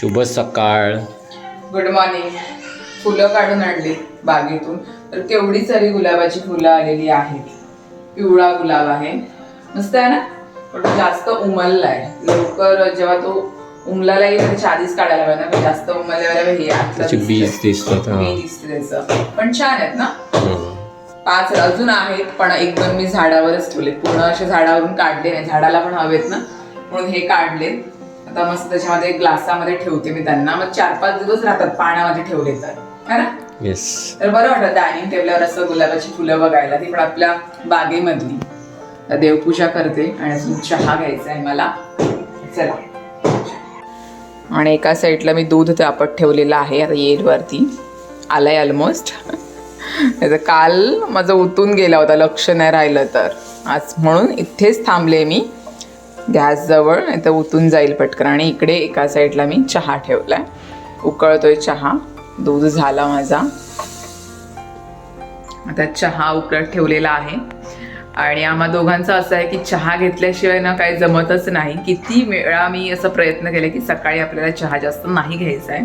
शुभ सकाळ. Good morning फुलं काढून आणली बागेतून. तर केवढी सारी गुलाबाची फुलं आलेली आहेत. पिवळा गुलाब आहे. मस्त आहे ना? पण जास्त उमललाय. लवकर जेव्हा तो उमलाला येईल त्याच्या आधीच काढायला पाहिजे ना? पण जास्त उमलल्यावर हे आतलं त्याचे दिसतंय. बीज दिसतात हा. बी दिसते त्याचं पण छान आहेत ना? हम्म. पाच अजून आहेत पण एक दोन मी झाडावरच ठेवले पूर्ण असे झाडावरून काढले नाही. झाडाला पण हवेत ना? म्हणून हे काढले आता मस्त त्याच्यामध्ये ग्लासामध्ये ठेवते मी त्यांना. मग चार पाच दिवस राहतात पाण्यामध्ये ठेवले तर. है ना? येस तर बरं वाटतं डायनिंग टेबलवर असं गुलाबाची फुलं बघायला. ती पण आपल्या बागेमधली. तर देवपूजा करते आणि अजून चहा घ्यायचा आहे मला. चला. आणि एका साईडला मी दूध तापत ठेवलेलं आहे आता येईल वरती. आलंय ऑलमोस्ट त्याचं काल माझं उतून गेला होता लक्ष नाही राहिलं तर. आज म्हणून इथेच थांबले मी. गॅसजवळ नाही तर उतून जाईल पटकन. आणि इकडे एका साईडला मी चहा ठेवला आहे उकळतोय चहा. दूध झाला माझा. आता चहा उकळत ठेवलेला आहे. आणि आम्हा दोघांचं असं आहे की चहा घेतल्याशिवाय ना काही जमतच नाही. किती वेळा मी असं प्रयत्न केला की सकाळी आपल्याला चहा जास्त नाही घ्यायचा आहे.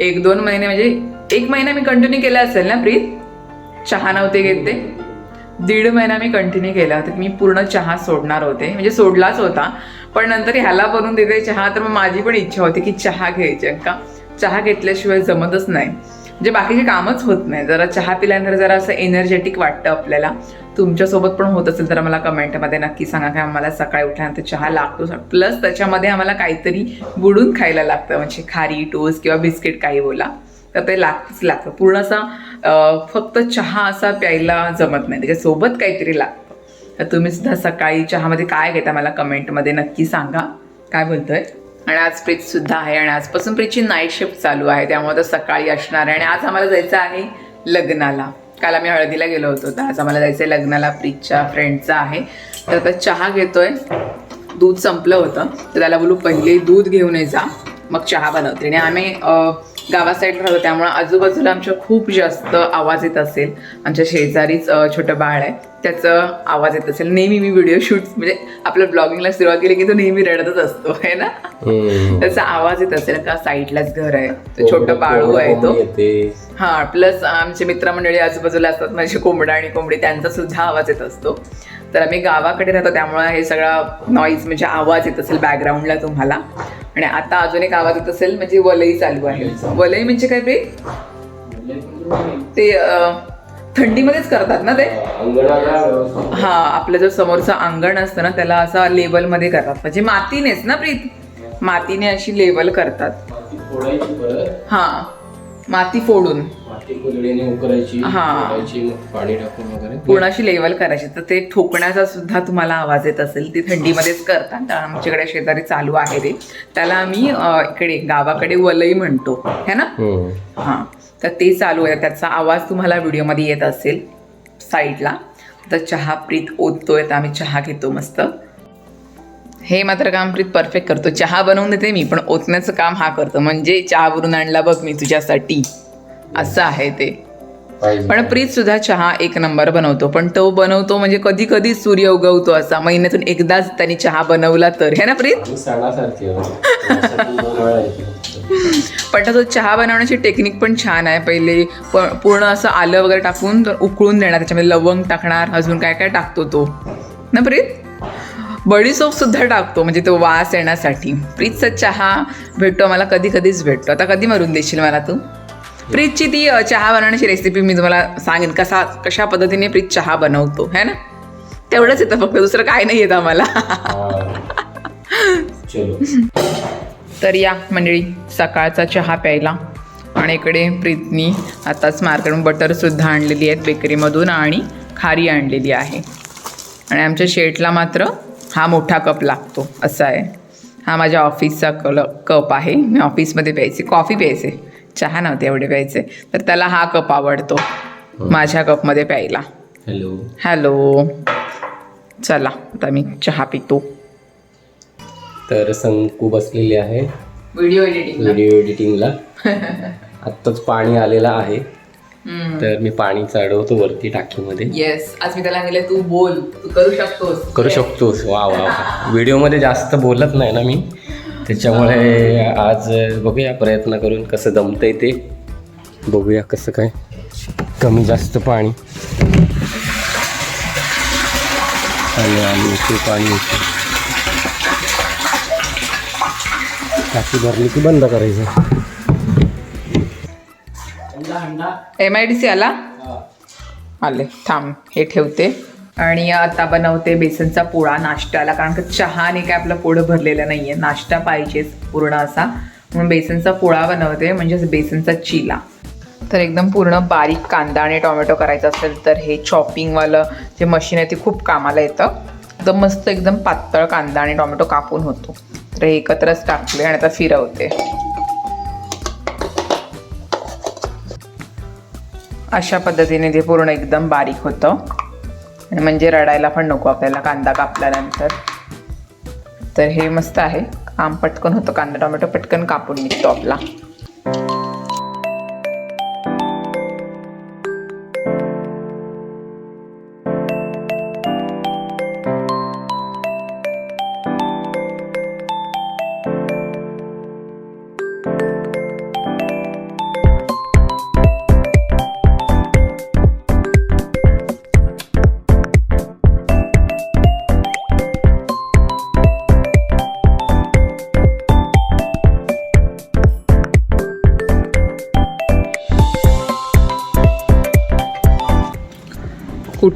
एक दोन महिने म्हणजे एक महिना मी कंटिन्यू केला असेल ना प्रीत? चहा नव्हते घेत दीड महिना मी कंटिन्यू केला होता. की मी पूर्ण चहा सोडणार होते. म्हणजे सोडलाच होता. पण नंतर ह्याला बनवून देते चहा तर मग माझी पण इच्छा होती की चहा घ्यायची का? चहा घेतल्याशिवाय जमतच नाही. म्हणजे बाकीचे कामच होत नाही. जरा चहा पिल्यानंतर जरा असं एनर्जेटिक वाटतं आपल्याला. तुमच्यासोबत पण होत असेल तर मला कमेंटमध्ये नक्की सांगा. की आम्हाला सकाळी उठल्यानंतर चहा लागतो. प्लस त्याच्यामध्ये आम्हाला काहीतरी बुडून खायला लागतं. म्हणजे खारी टोस्ट किंवा बिस्किट काही बोला. तर ते लागतंच लागतं. पूर्ण असा फक्त चहा असा प्यायला जमत नाही. म्हणजे त्याच्यासोबत काहीतरी लागतं. तर तुम्ही सुद्धा सकाळी चहामध्ये काय घेता मला कमेंटमध्ये नक्की सांगा. काय बोलतोय? आणि आज प्रीत सुद्धा आहे आणि आजपासून प्रीतची नाईट शिफ्ट चालू आहे. त्यामुळे तर सकाळी असणार आहे आणि आज आम्हाला जायचं आहे लग्नाला. काल आम्ही हळदीला गेलो होतो. तर आज आम्हाला जायचं आहे लग्नाला प्रीतच्या फ्रेंडचा आहे. तर आता चहा घेतोय. दूध संपलं होतं. तर त्याला बोलू पहिले दूध घेऊन ये जा. मग चहा बनवते. आणि आम्ही गावा साईडला राहतो त्यामुळे आजूबाजूला आमच्या खूप जास्त आवाज येत असेल. आमच्या शेजारीच छोटं बाळ आहे. त्याचं आवाज येत असेल. नेहमी मी व्हिडिओ शूट म्हणजे आपल्या ब्लॉगिंगला सुरुवात केली की तो नेहमी रडतच असतो है ना. त्याचा आवाज येत असेल का साईडलाच घर आहे. तो छोटं बाळू आहे तो. हा प्लस आमचे मित्रमंडळी आजूबाजूला असतात माझे कोंबडा आणि कोंबडी त्यांचा सुद्धा आवाज येत असतो. तर आम्ही गावाकडे राहतो त्यामुळे हे सगळा नॉईज म्हणजे आवाज येत असेल बॅकग्राऊंडला तुम्हाला. आणि आता अजून एक आवाज येत असेल म्हणजे वलई चालू आहे. वलई म्हणजे काय ते ते थंडीमध्येच करतात ना ते? हा आपलं जो समोरचं अंगण असतं ना त्याला असा लेवलमध्ये करतात. म्हणजे मातीनेच ना प्रीत? मातीने अशी लेवल करतात. हा माती फोडून. उकरायची हा. फोडायची, मग पाणी टाकून वगैरे. पूर्ण अशी लेवल करायची? तर ते ठोकण्याचा सुद्धा तुम्हाला आवाज येत असेल. ती थंडीमध्येच करतात. तर आमच्याकडे शेजारी चालू आहे ते. त्याला आम्ही अं, इकडे गावाकडे वलई म्हणतो. है ना? हम्म. हां. तर ते चालू आहे. त्याचा आवाज तुम्हाला व्हिडिओमध्ये येत असेल साईडला. तर चहा प्रीत ओततोय. तर आम्ही चहा घेतो मस्त. हे मात्र काम प्रीत परफेक्ट करतो. चहा बनवून देते मी पण ओतण्याचं काम हा करतो. म्हणजे चहा भरून आणला बघ मी तुझ्यासाठी. असं आहे ते. पण प्रीत सुद्धा चहा एक नंबर बनवतो. पण तो बनवतो म्हणजे कधी कधी सूर्य उगवतो असा. महिन्यातून एकदाच त्यांनी चहा बनवला तर. है ना प्रीत. पण तो चहा बनवण्याची टेक्निक पण छान आहे. पहिले पूर्ण असं आलं वगैरे टाकून तर उकळून देणार. त्याच्यामध्ये लवंग टाकणार अजून काय काय टाकतो तो. ना प्रीत? बडीसोप सुद्धा टाकतो. म्हणजे तो वास येण्यासाठी. प्रीतचा चहा भेटतो मला कधी कधीच भेटतो. आता कधी मारून देशील मला तू? प्रीतची ती चहा बनवण्याची रेसिपी मी तुम्हाला सांगेन. कसा कशा पद्धतीने प्रीत चहा बनवतो है ना? तेवढंच येतं फक्त दुसरं काय नाही येतं आम्हाला. चलो. तर या मंडळी सकाळचा चहा प्यायला. आणि इकडे प्रीतनी आताच मार्केटून बटरसुद्धा आणलेली आहेत बेकरीमधून आणि खारी आणलेली आहे. आणि आमच्या शेटला मात्र हा मोठा कप लागतो असा आहे. हा माझ्या ऑफिसचा कल कप आहे. मी ऑफिसमध्ये प्यायचे कॉफी प्यायचे. चहा नव्हते एवढे प्यायचे. तर त्याला हा कप आवडतो. माझ्या कपमध्ये प्यायला. हॅलो. हॅलो. चला आता मी चहा पितो. तर संकू बसलेली आहे. व्हिडिओ एडिटिंग व्हिडिओ एडिटिंगला आत्ताच पाणी आलेलं आहे. तर मी पाणी चढवतो वरती टाकीमध्ये. येस आज मी त्याला सांगितलं तू बोल. तू करू शकतोस. करू शकतोस. वा वा व्हिडिओमध्ये जास्त बोलत नाही ना मी. त्याच्यामुळे आज बघूया प्रयत्न करून कसं जमतंय ते. बघूया कसं काय कमी जास्त पाणी. आणि इथे पाणी टाकी भरली की बंद करायचं. एम आय डी सी आला? आले थांब हे ठेवते. आणि आता बनवते बेसनचा पोळा नाश्त्याला कारण का चहाने काय आपलं पोळं भरलेलं नाहीये. नाश्ता पाहिजेच पूर्ण असा. म्हणून बेसनचा पोळा बनवते म्हणजेच बेसनचा चिला. तर एकदम पूर्ण बारीक कांदा आणि टोमॅटो करायचा असेल तर हे चॉपिंगवालं जे मशीन आहे ते खूप कामाला येतं. एकदम मस्त एकदम पातळ कांदा आणि टोमॅटो कापून होतो. तर हे एकत्रच टाकले आणि आता फिरवते. अशा पद्धतीने ते पूर्ण एकदम बारीक होतं. म्हणजे रडायला पण नको आपल्याला कांदा कापल्यानंतर. तर हे मस्त आहे. काम पटकन होतं कांदा टोमॅटो पटकन कापून निघतो आपला.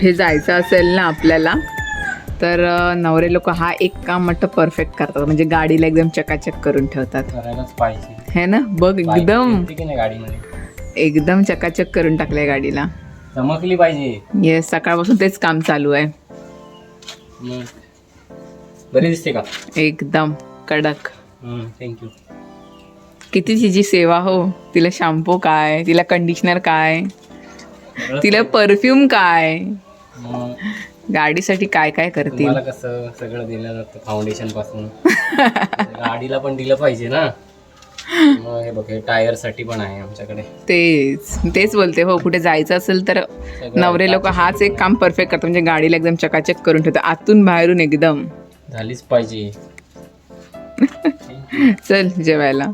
कुठे जायचं असेल ना आपल्याला तर नवरे लोक हा एक काम म्हटलं परफेक्ट करतात. म्हणजे गाडीला एकदम चकाचक करून ठेवतात. है ना? बघ एकदम. एकदम चकाचक करून टाकलंय गाडीला. चमकली पाहिजे. येस सकाळपासून तेच काम चालू आहे. बरी दिसते का? एकदम कडक. थँक्यू किती तिची सेवा हो? तिला शॅम्पू काय? तिला कंडिशनर काय? तिला परफ्यूम काय? गाडीसाठी काय काय करतील? तुम्हाला कसं सगळं दिलं जातं फाउंडेशनपासून. गाडीला पण दिलं पाहिजे ना. मग हे बघ हे टायरसाठी पण आहे आमच्याकडे. तेच तेच बोलते. हो कुठे जायचं असेल तर नवरे लोक हाच एक काम परफेक्ट करतात. म्हणजे गाडीला एकदम चकाचक करून ठेवतात. आतून बाहेरून एकदम. झालीच पाहिजे. चल जेवायला.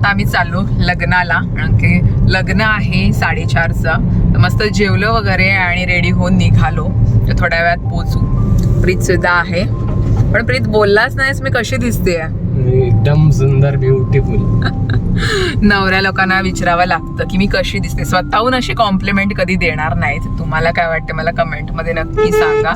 आता आम्ही चाललो लग्नाला. कारण की लग्न आहे साडेचारचं. तर मस्त जेवलो वगैरे आणि रेडी होऊन निघालो. तर थोड्या वेळात पोचू. प्रीत सुद्धा आहे. पण प्रीत बोललाच नाहीस मी कशी दिसते एकदम सुंदर ब्युटिफुल नवऱ्या लोकांना विचारावं लागतं की मी कशी दिसते. स्वतःहून अशी कॉम्प्लिमेंट कधी देणार नाहीत. तुम्हाला काय वाटतं? मला कमेंटमध्ये नक्की सांगा.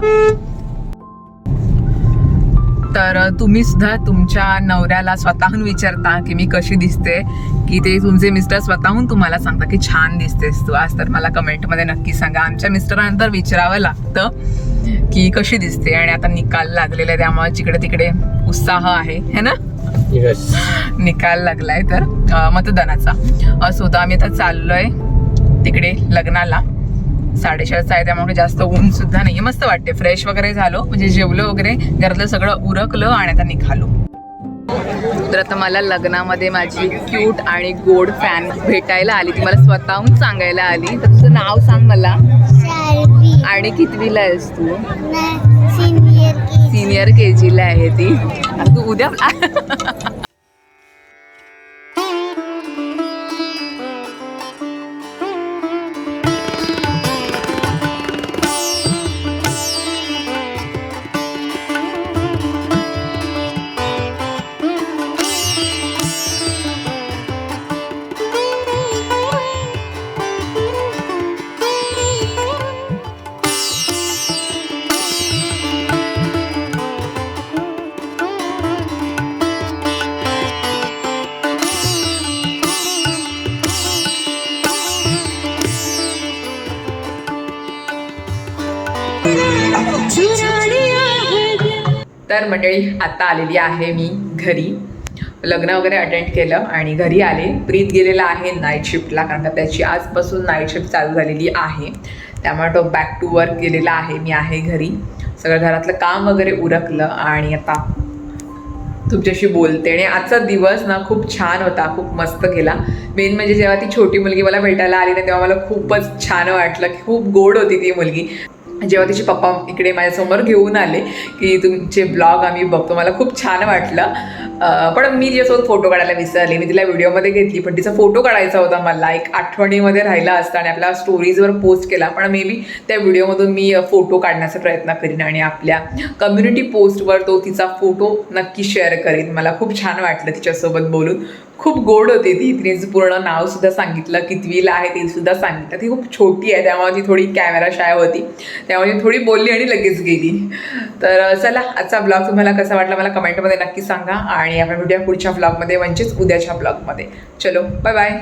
तर तुम्ही सुद्धा तुमच्या नवऱ्याला स्वतःहून विचारता की मी कशी दिसते की ते तुमचे मिस्टर स्वतःहून तुम्हाला सांगता की छान दिसतेस तू आज. तर मला कमेंटमध्ये नक्की सांगा. आमच्या मिस्टरांना तर विचारावं लागतं की कशी दिसते आणि आता निकाल लागलेला आहे त्यामुळे जिकडे तिकडे उत्साह आहे है ना? निकाल लागलाय तर मतदानाचा. असं होतं आम्ही आता चाललोय तिकडे लग्नाला. साडेचारचा आहे त्यामुळे जास्त ऊन सुद्धा नाही मस्त वाटते. फ्रेश वगैरे झालो. म्हणजे जेवलो वगैरे घरातलं सगळं उरकलं आणि आता निघालो. तर आता मला लग्नामध्ये माझी क्यूट आणि गोड फॅन भेटायला आली. ती मला स्वतःहून सांगायला आली. तर तुझं नाव सांग मला. आणि कितवीला आहेस तू? सिनियर की जीला आहे ती. तू उद्या तर मंडळी आता आलेली आहे मी घरी. लग्न वगैरे अटेंड केलं आणि घरी आले. प्रीत गेलेला आहे नाईट शिफ्टला कारण का त्याची आजपासून नाईट शिफ्ट चालू झालेली आहे. त्यामुळे तो बॅक टू वर्क गेलेला आहे. मी आहे घरी. सगळं घरातलं काम वगैरे उरकलं आणि आता तुमच्याशी बोलते. आणि आजचा दिवस ना खूप छान होता खूप मस्त गेला. मेन म्हणजे जेव्हा ती छोटी मुलगी मला भेटायला आली ना तेव्हा मला खूपच छान वाटलं. खूप गोड होती ती मुलगी. जेव्हा तिचे पप्पा इकडे माझ्यासमोर घेऊन आले की तुमचे ब्लॉग आम्ही बघतो मला खूप छान वाटलं. पण मी तिच्यासोबत फोटो काढायला विसरले मी तिला व्हिडिओमध्ये घेतली पण तिचा फोटो काढायचा होता मला एक आठवणीमध्ये राहिला असता आणि आपल्या स्टोरीजवर पोस्ट केला पण मे बी त्या व्हिडिओमधून मी फोटो काढण्याचा प्रयत्न करीन आणि आपल्या कम्युनिटी पोस्टवर तो तिचा फोटो नक्की शेअर करीन. मला खूप छान वाटलं तिच्यासोबत बोलून. खूप गोड होती ती. तिने पूर्ण नाव सुद्धा सांगितलं. कितवीला आहे ते सुद्धा सांगितलं. ती खूप छोटी आहे. त्यामुळे ती थोडी कॅमेरा शाय होती. त्यामुळे ती थोडी बोलली आणि लगेच गेली. तर चला आजचा ब्लॉग तुम्हाला कसा वाटला मला कमेंटमध्ये नक्की सांगा. आणि आपण भेटूया पुढच्या ब्लॉगमध्ये म्हणजेच उद्याच्या ब्लॉगमध्ये चलो बाय बाय